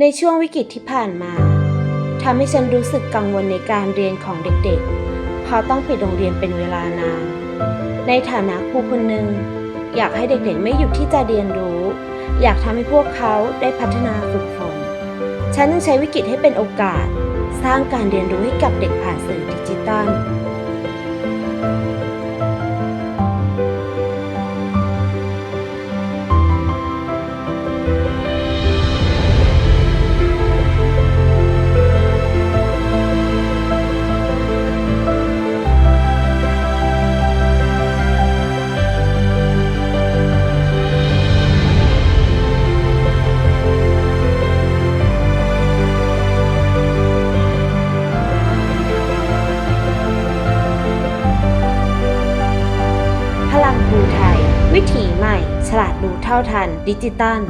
ในช่วงวิกฤตที่ผ่านมาทำให้ฉันรู้สึกกังวลในการเรียนของเด็กๆ เพราะต้องปิดโรงเรียนเป็นเวลานาน ในฐานะครูคนหนึ่งอยากให้เด็กๆไม่หยุดที่จะเรียนรู้ อยากทำให้พวกเขาได้พัฒนาฝึกฝน ฉันจึงใช้วิกฤตให้เป็นโอกาส สร้างการเรียนรู้ให้กับเด็กผ่านสื่อดิจิตัล วิถีใหม่ ฉลาดรู้เท่าทันดิจิตัล